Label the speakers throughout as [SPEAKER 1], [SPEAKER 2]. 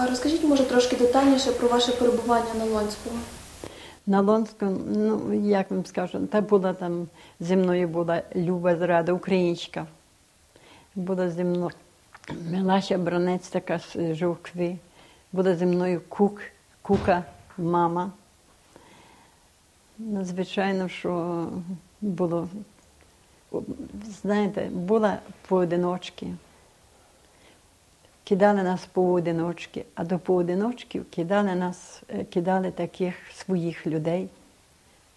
[SPEAKER 1] А розкажіть, може, трошки детальніше про ваше перебування на Лонському?
[SPEAKER 2] На Лонському, ну як вам скажу, та була там зі мною була Люба Зрада, українська. Була зі мною Милася Бранець така з Жовкви. Була зі мною Кук, Кука, мама. Ну, Звичайно, що було, знаєте, була поодиночки. Кидали нас поодиночки, а до поодиночків кидали нас, е, кидали таких своїх людей,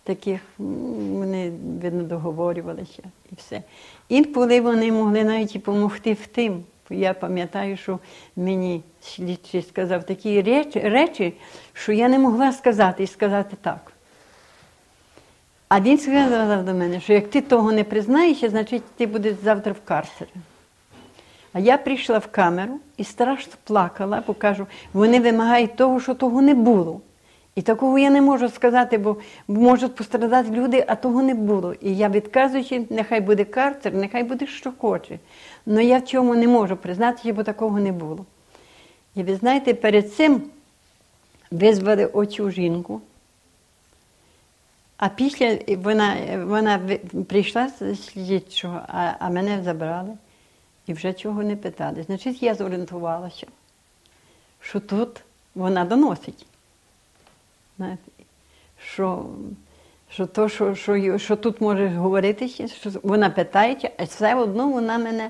[SPEAKER 2] таких вони, видно, договорювалися і все. Інколи вони могли навіть і допомогти в тим. Я пам'ятаю, що мені слідчий сказав такі речі, речі, що я не могла сказати і сказати так. А він сказав до мене, що як ти того не признаєшся, значить ти будеш завтра в карцері. А я прийшла в камеру і страшно плакала, бо кажу, вони вимагають того, що того не було. І такого я не можу сказати, бо можуть пострадати люди, а того не було. І я відказуючи, нехай буде карцер, нехай буде що хоче. Але я в цьому не можу признатися, бо такого не було. І ви знаєте, перед цим визвали оцю жінку. А після вона, вона прийшла з слідчого, а, а мене забрали і вже чого не питали. Значить, я зорієнтувалася, що тут вона доносить. Що, що, то, що, що, що тут може говоритися, що вона питається, а все одно вона мене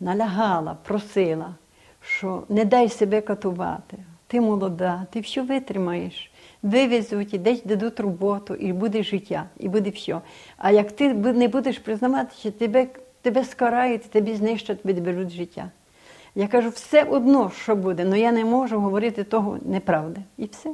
[SPEAKER 2] налягала, просила, що не дай себе катувати. Ти молода, ти все витримаєш. Вивезуть, і десь дадуть роботу, і буде життя, і буде все. А як ти не будеш признаватися, тебе, тебе скарають, тобі знищать, беруть життя. Я кажу, все одно, що буде, але я не можу говорити того неправди. І все.